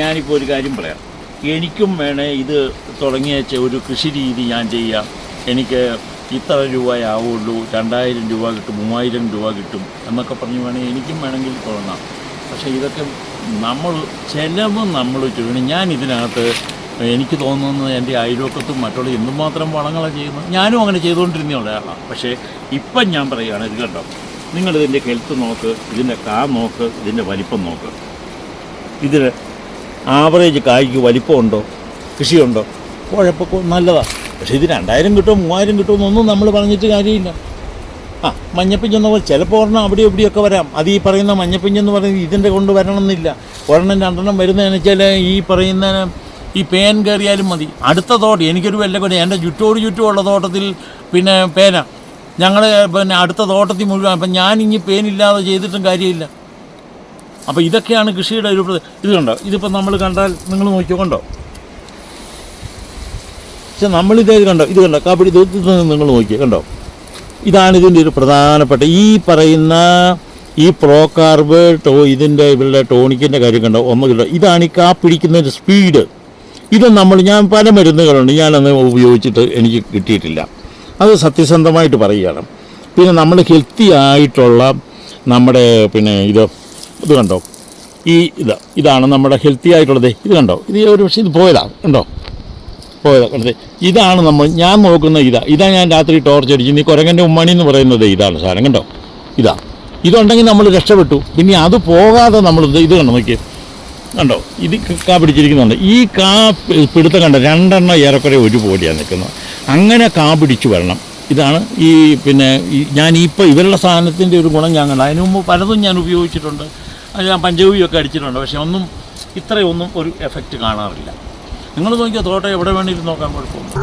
ഞാനിപ്പോൾ ഒരു കാര്യം പറയാം. എനിക്കും വേണേ ഇത് തുടങ്ങിയ ഒരു കൃഷി രീതി ഞാൻ ചെയ്യാം. എനിക്ക് ഇത്ര രൂപയാവുള്ളൂ രണ്ടായിരം രൂപ കിട്ടും മൂവായിരം രൂപ കിട്ടും എന്നൊക്കെ പറഞ്ഞ് വേണേൽ എനിക്കും വേണമെങ്കിൽ തുടങ്ങാം. പക്ഷേ ഇതൊക്കെ നമ്മൾ ചിലവ് നമ്മൾ ചുരുങ്ങി. ഞാൻ ഇതിനകത്ത് എനിക്ക് തോന്നുന്നത് എന്റെ അയൽവക്കത്തും മറ്റുള്ള എന്തുമാത്രം വളങ്ങളാണ് ചെയ്യുന്നത്. ഞാനും അങ്ങനെ ചെയ്തുകൊണ്ടിരുന്ന ഒരാളാണ് പക്ഷേ ഇപ്പം ഞാൻ പറയുകയാണ് ഇത് കണ്ടോ? നിങ്ങളിതിന്റെ ഹെൽത്ത് നോക്ക് ഇതിന്റെ കാ നോക്ക് ഇതിന്റെ വലിപ്പം നോക്ക്. ഇതിന് ആവറേജ് കായ്ക്ക് വലിപ്പമുണ്ടോ? കൃഷിയുണ്ടോ? കുഴപ്പമൊക്കെ നല്ലതാണ് പക്ഷേ ഇത് രണ്ടായിരം കിട്ടുമോ മൂവായിരം കിട്ടുമോ ഒന്നും നമ്മൾ പറഞ്ഞിട്ട് കാര്യമില്ല. ആ മഞ്ഞപ്പിഞ്ചെന്ന് പോലെ ചിലപ്പോൾ ഒരെണ്ണം അവിടെ ഇവിടെയൊക്കെ വരാം. അത് ഈ പറയുന്ന മഞ്ഞപ്പിഞ്ചെന്ന് പറയുന്നത് ഇതിന്റെ കൊണ്ട് വരണമെന്നില്ല. ഒരെണ്ണം രണ്ടെണ്ണം വരുന്നതെന്ന് വെച്ചാൽ ഈ പറയുന്ന ഈ പേൻ കയറിയാലും മതി. അടുത്ത തോട്ടം എനിക്കൊരു വല്ല പിന്നെ എന്റെ ചുറ്റോട് ചുറ്റുമുള്ള തോട്ടത്തിൽ പിന്നെ പേന. ഞങ്ങൾ പിന്നെ അടുത്ത തോട്ടത്തിൽ മുഴുവൻ അപ്പം ഇനി പേനില്ലാതെ ചെയ്തിട്ടും കാര്യമില്ല. അപ്പോൾ ഇതൊക്കെയാണ് കൃഷിയുടെ ഒരു ഇത് കണ്ടോ? ഇതിപ്പോൾ നമ്മൾ കണ്ടാൽ നിങ്ങൾ നോക്കിയോ? കണ്ടോ? പക്ഷെ നമ്മളിത് കണ്ടോ? ഇത് കണ്ടോ? ഇത് നിങ്ങൾ നോക്കിയോ? കണ്ടോ? ഇതാണ് ഇതിന്റെ ഒരു പ്രധാനപ്പെട്ട ഈ പറയുന്ന ഈ പ്രോ കാർബ് ടോ ഇതിന്റെ ഇവരുടെ ടോണിക്കിന്റെ കാര്യം കണ്ടോ? ഒന്ന് ഇതാണ് ഈ കാ പിടിക്കുന്നതിന്റെ സ്പീഡ് ഇത് നമ്മൾ ഞാൻ പല മരുന്നുകളുണ്ട് ഞാനന്ന് ഉപയോഗിച്ചിട്ട് എനിക്ക് കിട്ടിയിട്ടില്ല. അത് സത്യസന്ധമായിട്ട് പറയുകയാണ്. പിന്നെ നമ്മൾ ഹെൽത്തി ആയിട്ടുള്ള നമ്മുടെ പിന്നെ ഇത് ഇത് കണ്ടോ? ഈ ഇത് ഇതാണ് നമ്മുടെ ഹെൽത്തി ആയിട്ടുള്ളത്. ഇത് കണ്ടോ? ഇത് ഒരു പക്ഷേ ഇത് പോയതാ കണ്ടോ? പോയതാ ഇതാണ് നമ്മൾ ഞാൻ നോക്കുന്ന ഇതാ. ഇതാ ഞാൻ രാത്രി ടോർച്ച് അടിച്ചു നീ കുരങ്ങന്റെ ഉമ്മണി എന്ന് പറയുന്നത് ഇതാണ് സാധനം കണ്ടോ? ഇതാ. ഇതുണ്ടെങ്കിൽ നമ്മൾ രക്ഷപ്പെട്ടു. പിന്നെ അത് പോകാതെ നമ്മൾ ഇത് കണ്ടോ നോക്കിയേ. കണ്ടോ? ഇത് കാ പിടിച്ചിരിക്കുന്നുണ്ട്. ഈ കാ പിടുത്തം കണ്ട രണ്ടെണ്ണം ഏറെക്കുറെ ഒരുപോലെയാണ് നിൽക്കുന്നത്. അങ്ങനെ കാ പിടിച്ചു വരണം. ഇതാണ് ഈ പിന്നെ ഞാൻ ഇപ്പോൾ ഇവരുടെ സാധനത്തിന്റെ ഒരു ഗുണം ഞാൻ കണ്ടു. അതിന് മുമ്പ് പലതും ഞാൻ ഉപയോഗിച്ചിട്ടുണ്ട്. അത് ഞാൻ പഞ്ചഗവ്യൊക്കെ അടിച്ചിട്ടുണ്ട്. പക്ഷെ ഒന്നും ഇത്രയൊന്നും ഒരു എഫക്റ്റ് കാണാറില്ല. നിങ്ങൾ നോക്കിയാൽ തോട്ടം എവിടെ വേണമെങ്കിലും നോക്കാൻ കുഴപ്പമില്ല